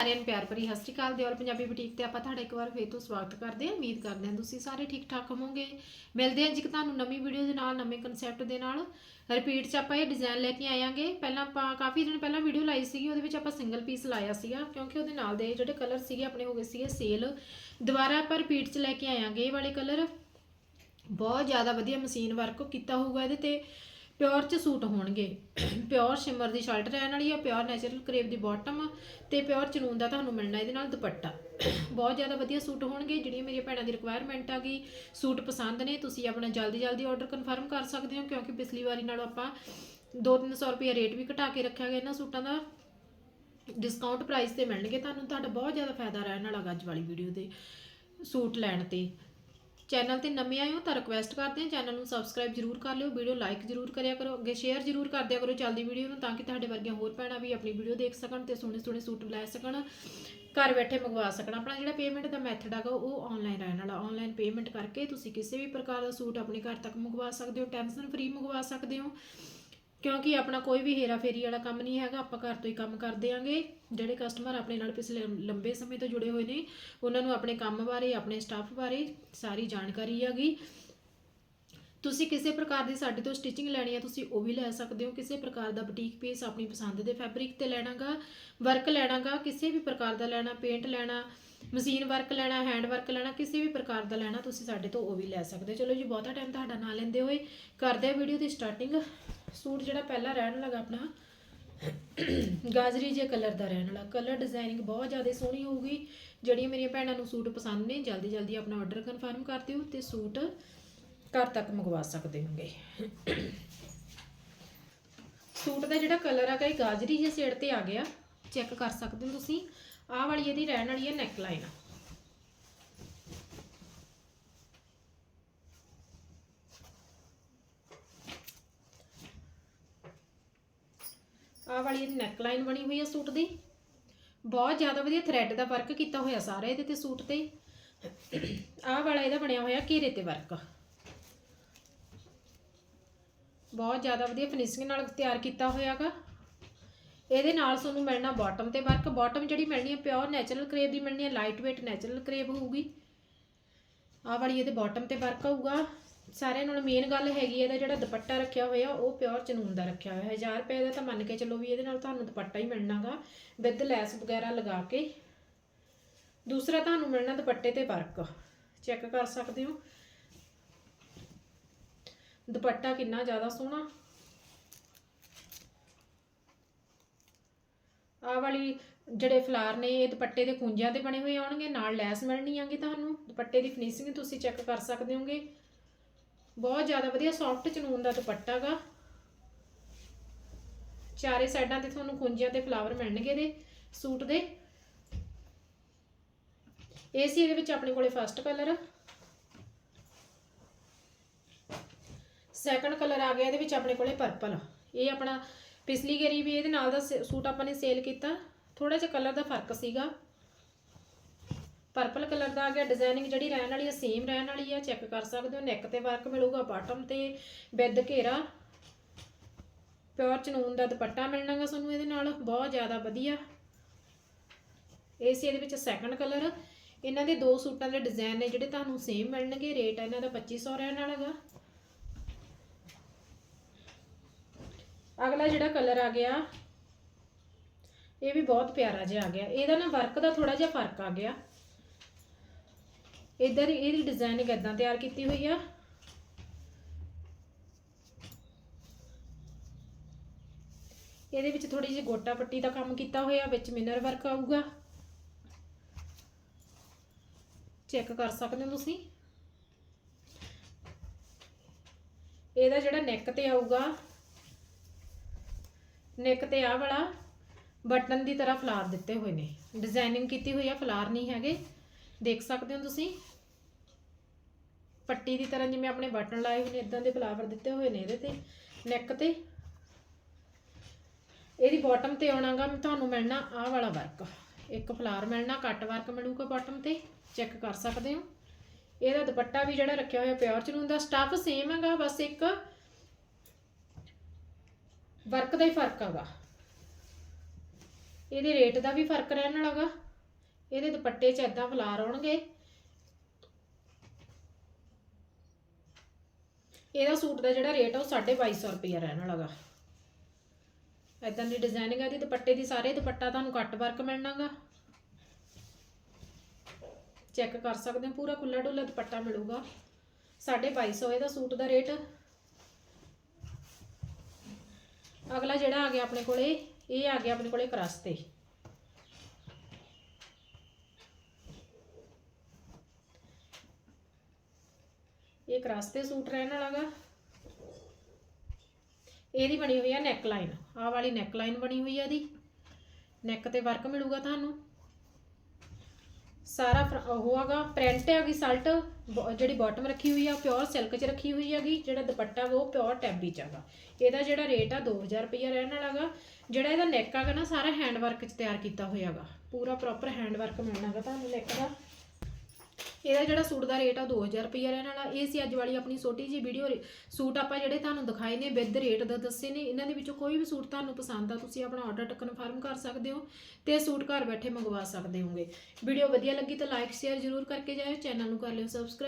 ਸਾਰਿਆਂ ਨੂੰ ਪਿਆਰ ਭਰੀ ਸਤਿ ਸ਼੍ਰੀ ਅਕਾਲ ਦਿਓਲ ਪੰਜਾਬੀ ਬੁਟੀਕ ਤੇ ਆਪਾਂ ਤੁਹਾਡਾ ਇੱਕ ਵਾਰ ਫੇਰ ਤੋਂ ਸਵਾਗਤ ਕਰਦੇ ਹਾਂ। ਉਮੀਦ ਕਰਦੇ ਹਾਂ ਤੁਸੀਂ ਸਾਰੇ ਠੀਕ ਠਾਕ ਹੋਵੋਗੇ। ਮਿਲਦੇ ਹਾਂ ਜੀ ਤੁਹਾਨੂੰ ਨਵੀਂ ਵੀਡੀਓ ਦੇ ਨਾਲ, ਨਵੇਂ ਕਨਸੈਪਟ ਦੇ ਨਾਲ। ਰਿਪੀਟ 'ਚ ਆਪਾਂ ਇਹ ਡਿਜ਼ਾਈਨ ਲੈ ਕੇ ਆਵਾਂਗੇ ਪਹਿਲਾਂ ਆਪਾਂ ਕਾਫੀ ਦਿਨ ਪਹਿਲਾਂ ਵੀਡੀਓ ਲਾਈ ਸੀਗੀ, ਉਹਦੇ ਵਿੱਚ ਆਪਾਂ ਸਿੰਗਲ ਪੀਸ ਲਾਇਆ ਸੀਗਾ, ਕਿਉਂਕਿ ਉਹਦੇ ਨਾਲ ਦੇ ਜਿਹੜੇ ਕਲਰ ਸੀਗੇ, ਆਪਣੇ ਹੋ ਗਏ ਸੀਗੇ ਸੇਲ ਦੁਬਾਰਾ ਆਪਾਂ ਰਿਪੀਟ 'ਚ ਲੈ ਕੇ ਆਵਾਂਗੇ ਇਹ ਵਾਲੇ ਕਲਰ ਬਹੁਤ ਜ਼ਿਆਦਾ ਵਧੀਆ ਮਸ਼ੀਨ ਵਰਕ ਕੀਤਾ ਹੋਊਗਾ ਇਹਦੇ ਤੇ। ਪਿਓਰ ਚ ਸੂਟ ਹੋਣਗੇ। ਪਿਓਰ ਸ਼ਿਮਰ ਦੀ ਸ਼ਰਟ ਰਹਿਣ ਵਾਲੀ ਆ, ਪਿਓਰ ਨੈਚੁਰਲ ਕਰੇਵ ਦੀ ਬਾਟਮ ਤੇ ਪਿਓਰ ਚਨੂਨ ਦਾ ਤੁਹਾਨੂੰ ਮਿਲਣਾ ਇਹਦੇ ਨਾਲ ਦੁਪੱਟਾ। ਬਹੁਤ ਜ਼ਿਆਦਾ ਵਧੀਆ ਸੂਟ ਹੋਣਗੇ, ਜਿਹੜੀਆਂ ਮੇਰੀਆਂ ਭੈਣਾਂ ਦੀ ਰਿਕੁਆਇਰਮੈਂਟ ਆ ਗਈ ਸੂਟ ਪਸੰਦ ਨੇ, ਤੁਸੀਂ ਆਪਣਾ ਜਲਦੀ ਜਲਦੀ ਆਰਡਰ ਕਨਫਰਮ ਕਰ ਸਕਦੇ ਹੋ, ਕਿਉਂਕਿ ਪਿਛਲੀ ਵਾਰੀ ਨਾਲੋਂ ਆਪਾਂ 2-300 ਰੁਪਏ ਰੇਟ ਵੀ ਘਟਾ ਕੇ ਰੱਖਿਆ ਗਿਆ ਇਹਨਾਂ ਸੂਟਾਂ ਦਾ। ਡਿਸਕਾਊਂਟ ਪ੍ਰਾਈਸ ਤੇ ਮਿਲਣਗੇ ਤੁਹਾਨੂੰ, ਤੁਹਾਡਾ ਬਹੁਤ ਜ਼ਿਆਦਾ ਫਾਇਦਾ ਰਹਿਣ ਵਾਲਾ ਅੱਜ ਵਾਲੀ ਵੀਡੀਓ ਦੇ ਸੂਟ ਲੈਣ ਤੇ। ਚੈਨਲ ਤੇ ਨਵੇਂ ਆਏ ਹੋ ਤਾਂ ਰਿਕਵੈਸਟ ਕਰਦੇ ਹਾਂ, ਚੈਨਲ ਨੂੰ ਸਬਸਕ੍ਰਾਈਬ ਜਰੂਰ ਕਰ ਲਿਓ ਵੀਡੀਓ ਲਾਈਕ ਜਰੂਰ ਕਰਿਆ ਕਰੋ, ਅੱਗੇ ਸ਼ੇਅਰ ਜਰੂਰ ਕਰ ਦਿਆ ਕਰੋ ਚੱਲਦੀ ਵੀਡੀਓ ਨੂੰ ਤਾਂ ਕਿ ਤੁਹਾਡੇ ਵਰਗੀਆਂ ਹੋਰ ਭੈਣਾਂ ਵੀ ਆਪਣੀ ਵੀਡੀਓ ਦੇਖ ਸਕਣ ਤੇ ਸੋਹਣੇ ਸੋਹਣੇ ਸੂਟ ਲੈ ਸਕਣ, ਘਰ ਬੈਠੇ ਮੰਗਵਾ ਸਕਣ। ਆਪਣਾ ਜਿਹੜਾ ਪੇਮੈਂਟ ਦਾ ਮੈਥਡ ਹੈਗਾ, ਉਹ ਆਨਲਾਈਨ ਰਹਿਣ ਵਾਲਾ। ਆਨਲਾਈਨ ਪੇਮੈਂਟ ਕਰਕੇ ਤੁਸੀਂ ਕਿਸੇ ਵੀ ਪ੍ਰਕਾਰ ਦਾ ਸੂਟ ਆਪਣੇ ਘਰ ਤੱਕ ਮੰਗਵਾ ਸਕਦੇ ਹੋ, ਟੈਨਸ਼ਨ ਫ੍ਰੀ ਮੰਗਵਾ ਸਕਦੇ ਹੋ। ਕਿਉਂਕਿ ਆਪਣਾ ਕੋਈ ਵੀ ਹੇਰਾ ਫੇਰੀ ਵਾਲਾ ਕੰਮ ਨਹੀਂ ਹੈਗਾ, ਆਪਾਂ ਘਰ ਤੋਂ ਹੀ ਕੰਮ ਕਰਦੇ ਆਂਗੇ ਜਿਹੜੇ ਕਸਟਮਰ ਆਪਣੇ ਨਾਲ ਪਿਛਲੇ ਲੰਬੇ ਸਮੇਂ ਤੋਂ ਜੁੜੇ ਹੋਏ ਨੇ, ਉਹਨਾਂ ਨੂੰ ਆਪਣੇ ਕੰਮ ਬਾਰੇ, ਆਪਣੇ ਸਟਾਫ ਬਾਰੇ ਸਾਰੀ ਜਾਣਕਾਰੀ ਹੈਗੀ। ਤੁਸੀਂ ਕਿਸੇ ਪ੍ਰਕਾਰ ਦੀ ਸਾਡੇ ਤੋਂ ਸਟਿਚਿੰਗ ਲੈਣੀ ਹੈ ਤੁਸੀਂ ਉਹ ਵੀ ਲੈ ਸਕਦੇ ਹੋ। ਕਿਸੇ ਪ੍ਰਕਾਰ ਦਾ ਬੁਟੀਕ ਪੀਸ ਆਪਣੀ ਪਸੰਦ ਦੇ ਫੈਬਰਿਕ ਤੇ ਲੈਣਾਗਾ ਵਰਕ ਲੈਣਾਗਾ, ਕਿਸੇ ਵੀ ਪ੍ਰਕਾਰ ਦਾ ਲੈਣਾ ਪੇਂਟ ਲੈਣਾ। ਮਸ਼ੀਨ ਵਰਕ ਲੈਣਾ ਹੈਂਡ ਵਰਕ ਲੈਣਾ, ਕਿਸੇ ਵੀ ਪ੍ਰਕਾਰ ਦਾ ਲੈਣਾ, ਤੁਸੀਂ ਸਾਡੇ ਤੋਂ ਉਹ ਵੀ ਲੈ ਸਕਦੇ ਹੋ। ਚਲੋ ਜੀ, ਬਹੁਤਾ ਟਾਈਮ ਤੁਹਾਡਾ ਨਾ ਲੈਂਦੇ ਹੋਏ ਕਰਦੇ ਆ ਵੀਡੀਓ ਦੀ ਸਟਾਰਟਿੰਗ ਸੂਟ ਜਿਹੜਾ ਪਹਿਲਾਂ ਰਹਿਣ ਲੱਗਾ ਆਪਣਾ, ਗਾਜਰੀ ਜੇ ਕਲਰ ਦਾ ਰਹਿਣ ਵਾਲਾ। ਕਲਰ ਡਿਜ਼ਾਈਨਿੰਗ ਬਹੁਤ ਜ਼ਿਆਦਾ ਸੋਹਣੀ ਹੋਊਗੀ। ਜਿਹੜੀਆਂ ਮੇਰੀਆਂ ਭੈਣਾਂ ਨੂੰ ਸੂਟ ਪਸੰਦ ਨੇ ਜਲਦੀ ਜਲਦੀ ਆਪਣਾ ਆਰਡਰ ਕਨਫਰਮ ਕਰ ਦਿਓ ਤੇ ਸੂਟ ਘਰ ਤੱਕ ਮੰਗਵਾ ਸਕਦੇ ਹੋਗੇ ਸੂਟ ਦਾ ਜਿਹੜਾ ਕਲਰ ਹੈਗਾ, ਇਹ ਗਾਜਰੀ ਜੇ ਸ਼ੇਡ ਤੇ ਆ ਗਿਆ। ਚੈੱਕ ਕਰ ਸਕਦੇ ਹੋ ਤੁਸੀਂ। ਆਹ ਵਾਲੀ ਇਹਦੀ ਰਹਿਣ ਵਾਲੀ ਹੈ ਨੈਕ ਲਾਈਨ ਆਹ ਵਾਲੀ ਇਹਦੀ ਨੈਕ ਲਾਈਨ ਬਣੀ ਹੋਈ ਹੈ ਸੂਟ ਦੀ। ਬਹੁਤ ਜ਼ਿਆਦਾ ਵਧੀਆ ਥਰੈਡ ਦਾ ਵਰਕ ਕੀਤਾ ਹੋਇਆ ਸਾਰਾ ਇਹਦੇ ਤੇ ਸੂਟ ਤੇ। ਆਹ ਵਾਲਾ ਇਹਦਾ ਬਣਿਆ ਹੋਇਆ ਘੇਰੇ ਤੇ ਵਰਕ ਬਹੁਤ ਜ਼ਿਆਦਾ ਵਧੀਆ ਫਿਨਿਸ਼ਿੰਗ ਨਾਲ ਤਿਆਰ ਕੀਤਾ ਹੋਇਆਗਾ। ਇਹਦੇ ਨਾਲ ਤੁਹਾਨੂੰ ਮਿਲਣਾ ਬਾਟਮ ਤੇ ਵਰਕ ਬਾਟਮ ਜਿਹੜੀ ਮਿਲਣੀ ਹੈ ਪਿਓਰ ਨੈਚੁਰਲ ਕਰੇਵ ਦੀ ਮਿਲਣੀ ਹੈ ਲਾਈਟ weight ਨੈਚੁਰਲ ਕਰੇਵ ਹੋਊਗੀ। ਆਹ ਵਾਲੀ ਇਹਦੇ ਬਾਟਮ ਤੇ ਵਰਕ ਆਊਗਾ ਸਾਰਿਆਂ ਨਾਲੋਂ ਮੇਨ ਗੱਲ ਹੈਗੀ ਇਹਦਾ ਜਿਹੜਾ ਦੁਪੱਟਾ ਰੱਖਿਆ ਹੋਇਆ, ਉਹ ਪਿਓਰ ਚਨੂਨ ਦਾ ਰੱਖਿਆ ਹੋਇਆ। 1000 ਰੁਪਏ ਦਾ ਤਾਂ ਮੰਨ ਕੇ ਚੱਲੋ ਵੀ ਇਹਦੇ ਨਾਲ ਤੁਹਾਨੂੰ ਦੁਪੱਟਾ ਹੀ ਮਿਲਣਾਗਾ ਵਿਦ ਲੈਸ ਵਗੈਰਾ ਲਗਾ ਕੇ। ਦੂਸਰਾ ਤੁਹਾਨੂੰ ਮਿਲਣਾ ਦੁਪੱਟੇ ਤੇ ਵਰਕ ਚੈੱਕ ਕਰ ਸਕਦੇ ਹੋ। ਦੁਪੱਟਾ ਕਿੰਨਾ ਜ਼ਿਆਦਾ ਸੋਹਣਾ। ਆਹ ਵਾਲੀ ਜਿਹੜੇ ਫਲਾਰ ਨੇ, ਇਹ ਦੁਪੱਟੇ ਦੇ ਕੁੰਜਿਆਂ ਤੇ ਬਣੇ ਹੋਏ ਆਉਣਗੇ, ਨਾਲ ਲੈਸ ਮਿਲਣੀ ਆਂਗੀ ਤੁਹਾਨੂੰ, ਦੁਪੱਟੇ ਦੀ ਫਿਨਿਸ਼ਿੰਗ ਤੁਸੀਂ ਚੈੱਕ ਕਰ ਸਕਦੇ ਹੋਗੇ। ਬਹੁਤ ਜ਼ਿਆਦਾ ਵਧੀਆ ਸੌਫਟ ਚਨੂਨ ਦਾ ਦੁਪੱਟਾ ਗਾ। ਚਾਰੇ ਸਾਈਡਾਂ ਤੇ ਤੁਹਾਨੂੰ ਕੁੰਜਿਆਂ ਤੇ ਫਲਾਵਰ ਮਿਲਣਗੇ ਇਹਦੇ, ਸੂਟ ਦੇ। ਇਹ ਸੀ ਇਹਦੇ ਵਿੱਚ ਆਪਣੇ ਕੋਲੇ ਫਸਟ ਕਲਰ ਸੈਕੰਡ ਕਲਰ ਆ ਗਿਆ ਇਹਦੇ ਵਿੱਚ ਆਪਣੇ ਕੋਲੇ ਪਰਪਲ ਇਹ ਆਪਣਾ ਪਿਛਲੀ ਗਰੀ ਵੀ ਇਹਦੇ ਨਾਲ ਦਾ ਸੇ- ਸੂਟ ਆਪਾਂ ਨੇ ਸੇਲ ਕੀਤਾ। ਥੋੜਾ ਜਿਹਾ ਕਲਰ ਦਾ ਫ਼ਰਕ ਸੀਗਾ। ਪਰਪਲ ਕਲਰ ਦਾ ਆ ਗਿਆ ਡਿਜ਼ਾਈਨਿੰਗ ਜਿਹੜੀ ਰਹਿਣ ਵਾਲੀ ਹੈ ਸੇਮ ਰਹਿਣ ਵਾਲੀ ਹੈ ਚੈੱਕ ਕਰ ਸਕਦੇ ਹੋ ਨੈਕ ਤੇ ਵਰਕ ਮਿਲੂਗਾ ਬਾਟਮ ਤੇ ਵਿਦ ਘੇਰਾ। ਪਿਓਰ ਚਨੂਨ ਦਾ ਦੁਪੱਟਾ ਮਿਲਣਾਗਾ ਤੁਹਾਨੂੰ ਇਹਦੇ ਨਾਲ, ਬਹੁਤ ਜ਼ਿਆਦਾ ਵਧੀਆ। ਇਹ ਸੀ ਇਹਦੇ ਵਿੱਚ ਸੈਕੰਡ ਕਲਰ ਇਹਨਾਂ ਦੇ ਦੋ ਸੂਟਾਂ ਦੇ ਡਿਜ਼ਾਈਨ ਨੇ ਜਿਹੜੇ ਤੁਹਾਨੂੰ ਸੇਮ ਮਿਲਣਗੇ ਰੇਟ ਇਹਨਾਂ ਦਾ 2500 ਰਹਿਣ ਵਾਲਾ ਵਾਲਾਗਾ ਅਗਲਾ ਜਿਹੜਾ ਕਲਰ ਆ ਗਿਆ, ਇਹ ਵੀ ਬਹੁਤ ਪਿਆਰਾ ਜਿਹਾ ਆ ਗਿਆ। ਇਹਦਾ ਨਾ ਵਰਕ ਦਾ ਥੋੜਾ ਜਿਹਾ ਫ਼ਰਕ ਆ ਗਿਆ। ਇਧਰ ਇਹਦੀ ਡਿਜ਼ਾਈਨਿੰਗ ਇਦਾਂ ਤਿਆਰ ਕੀਤੀ ਹੋਈ ਆ? ਇਹਦੇ ਵਿੱਚ ਥੋੜੀ ਜਿਹੀ ਗੋਟਾ ਪੱਟੀ ਦਾ ਕੰਮ ਕੀਤਾ ਹੋਇਆ, ਵਿੱਚ ਮਿਨਰ ਵਰਕ ਆਊਗਾ। ਚੈੱਕ ਕਰ ਸਕਦੇ ਹੋ ਤੁਸੀਂ? ਇਹਦਾ ਜਿਹੜਾ ਨੈਕ ਤੇ ਆਊਗਾ ਨੈਕ ਤੇ ਆ ਵਾਲਾ, ਬਟਨ ਦੀ ਤਰ੍ਹਾਂ ਫਲਾਰ ਦਿੱਤੇ ਹੋਏ ਨੇ। ਡਿਜ਼ਾਈਨਿੰਗ ਕੀਤੀ ਹੋਈ ਆ, ਫਲਾਰ ਨਹੀਂ ਹੈਗੇ। ਦੇਖ ਸਕਦੇ ਹੋ ਤੁਸੀਂ? ਪੱਟੀ ਦੀ ਤਰ੍ਹਾਂ ਜਿਵੇਂ ਆਪਣੇ ਬਟਨ ਲਾਏ ਹੋਏ ਨੇ ਇਦਾਂ ਦੇ ਫਲਾਵਰ ਦਿੱਤੇ ਹੋਏ ਨੇ ਇਹਦੇ ਤੇ ਨੈਕ ਤੇ। ਇਹਦੀ ਬਾਟਮ ਤੇ ਆਉਣਾਗਾ ਤੁਹਾਨੂੰ ਮਿਲਣਾ ਆਹ ਵਾਲਾ ਵਰਕ ਇੱਕ ਫਲਾਰ ਮਿਲਣਾ ਕੱਟ ਵਰਕ ਮਿਲੂਗਾ ਬਾਟਮ ਤੇ। ਚੈੱਕ ਕਰ ਸਕਦੇ ਹੋ। ਇਹਦਾ ਦੁਪੱਟਾ ਵੀ ਜਿਹੜਾ ਰੱਖਿਆ ਹੋਇਆ ਪਿਓਰ ਚਲੂਨ ਦਾ ਸਟੱਫ ਸੇਮ ਹੈਗਾ, ਬਸ ਇੱਕ ਵਰਕ ਦਾ ਹੀ ਫ਼ਰਕ ਹੈਗਾ ਇਹਦੇ ਰੇਟ ਦਾ ਵੀ ਫ਼ਰਕ ਰਹਿਣ ਲੱਗਾ ਇਹਦੇ ਦੁਪੱਟੇ 'ਚ ਐਦਾਂ ਫਲਾਰ ਆਉਣਗੇ ਇਹਦਾ ਸੂਟ ਦਾ ਜਿਹੜਾ ਰੇਟ ਆ ਉਹ 2250 ਰੁਪਏ ਰਹਿਣ ਲੱਗਾ ਐਦਾਂ ਦੀ ਡਿਜ਼ਾਈਨਿੰਗ ਆ ਦੀ ਦੁਪੱਟੇ ਦੀ ਸਾਰੇ ਦੁਪੱਟਾ ਤੁਹਾਨੂੰ ਕੱਟ ਵਰਕ ਮਿਲਣਾਗਾ ਚੈੱਕ ਕਰ ਸਕਦੇ ਹੋ, ਪੂਰਾ ਖੁੱਲਾ ਡੁੱਲਾ ਦੁਪੱਟਾ ਮਿਲੂਗਾ। 2250 ਇਹਦਾ ਸੂਟ ਦਾ ਰੇਟ ਅਗਲਾ ਜਿਹੜਾ ਆ ਗਿਆ ਆਪਣੇ ਕੋਲੇ, ਇਹ ਆ ਗਿਆ ਆਪਣੇ ਕੋਲੇ ਕਰਸਤੇ ਇਹ ਕਰਸਤੇ ਸੂਟ ਰਹਿਣ ਵਾਲਾਗਾ ਇਹਦੀ ਬਣੀ ਹੋਈ ਆ ਨੈਕ ਲਾਈਨ ਆਹ ਵਾਲੀ ਨੈਕ ਲਾਈਨ ਬਣੀ ਹੋਈ ਆ ਇਹਦੀ। ਨੈਕ ਤੇ ਵਰਕ ਮਿਲੂਗਾ ਤੁਹਾਨੂੰ। ਸਾਰਾ ਫਰ- ਉਹ ਹੈਗਾ ਪ੍ਰਿੰਟ ਹੈਗੀ ਸਲਟ ਜਿਹੜੀ ਬਾਟਮ ਰੱਖੀ ਹੋਈ ਆ ਪਿਓਰ ਸਿਲਕ 'ਚ ਰੱਖੀ ਹੋਈ ਹੈਗੀ, ਜਿਹੜਾ ਦੁਪੱਟਾ ਵਾ ਉਹ ਪਿਓਰ ਟੈਬੀ 'ਚ ਹੈਗਾ। ਇਹਦਾ ਜਿਹੜਾ ਰੇਟ ਆ 2000 ਰੁਪਈਆ ਰਹਿਣ ਵਾਲਾ ਹੈਗਾ ਜਿਹੜਾ ਇਹਦਾ ਨੈਕ ਹੈਗਾ ਨਾ, ਸਾਰਾ ਹੈਂਡ ਵਰਕ 'ਚ ਤਿਆਰ ਕੀਤਾ ਹੋਇਆ ਹੈਗਾ ਪੂਰਾ ਪ੍ਰੋਪਰ ਹੈਂਡ ਵਰਕ ਹੈਗਾ ਤੁਹਾਨੂੰ ਨੈਕ ਦਾ। ਇਹਦਾ ਜਿਹੜਾ ਸੂਟ ਦਾ ਰੇਟ ਆ 2000 ਰੁਪਏ ਰਹਿਣ ਵਾਲਾ। ਇਹ ਸੀ ਅੱਜ ਵਾਲੀ ਆਪਣੀ ਛੋਟੀ ਜੀ ਵੀਡੀਓ ਸੂਟ ਆਪਾਂ ਜਿਹੜੇ ਤੁਹਾਨੂੰ ਦਿਖਾਏ ਨੇ ਵਿਦ ਰੇਟ ਦਾ ਦੱਸੇ ਨੇ। ਇਹਨਾਂ ਦੇ ਵਿੱਚੋਂ ਕੋਈ ਵੀ ਸੂਟ ਤੁਹਾਨੂੰ ਪਸੰਦ ਆ, ਤੁਸੀਂ ਆਪਣਾ ਆਰਡਰ ਕਨਫਰਮ ਕਰ ਸਕਦੇ ਹੋ ਤੇ ਸੂਟ ਘਰ ਬੈਠੇ ਮੰਗਵਾ ਸਕਦੇ ਹੋਗੇ। ਵੀਡੀਓ ਵਧੀਆ ਲੱਗੀ ਤਾਂ ਲਾਈਕ ਸ਼ੇਅਰ ਜ਼ਰੂਰ ਕਰਕੇ ਜਾਇਓ ਚੈਨਲ ਨੂੰ ਕਰ ਲਿਓ ਸਬਸਕ੍ਰਾਈਬ